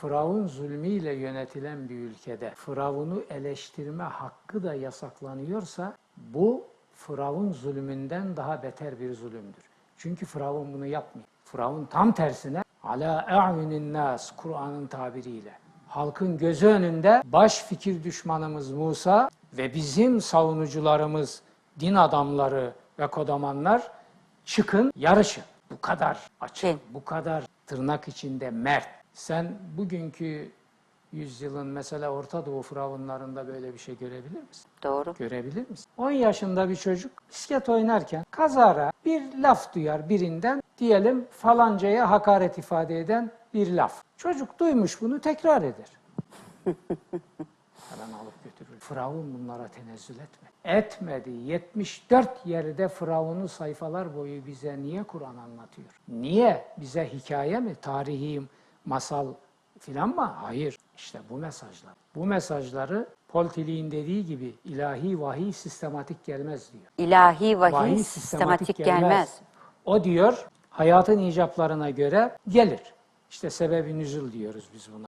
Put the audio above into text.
Firavun zulmüyle yönetilen bir ülkede Firavun'u eleştirme hakkı da yasaklanıyorsa bu Firavun zulmünden daha beter bir zulümdür. Çünkü Firavun bunu yapmıyor. Firavun tam tersine ala a'yunin nas Kur'an'ın tabiriyle halkın gözü önünde baş fikir düşmanımız Musa ve bizim savunucularımız din adamları ve kodamanlar çıkın yarışın. Bu kadar açık, bu kadar tırnak içinde mert. Sen bugünkü yüzyılın mesela Orta Doğu firavunlarında böyle bir şey görebilir misin? Doğru. Görebilir misin? 10 yaşında bir çocuk bisiklet oynarken kazara bir laf duyar birinden diyelim falancaya hakaret ifade eden bir laf. Çocuk duymuş bunu tekrar eder. Hemen alıp götürür. Firavun bunlara tenezzül etmedi. Etmedi. 74 yerde Firavun'un sayfalar boyu bize niye Kur'an anlatıyor? Niye? Bize hikaye mi? Tarihi, masal filan mı? Hayır. İşte bu mesajlar. Bu mesajları Paul Tillich'in dediği gibi ilahi vahiy sistematik gelmez diyor. İlahi vahiy, Vahiy sistematik gelmez. O diyor hayatın icaplarına göre gelir. İşte sebebi nüzul diyoruz biz buna.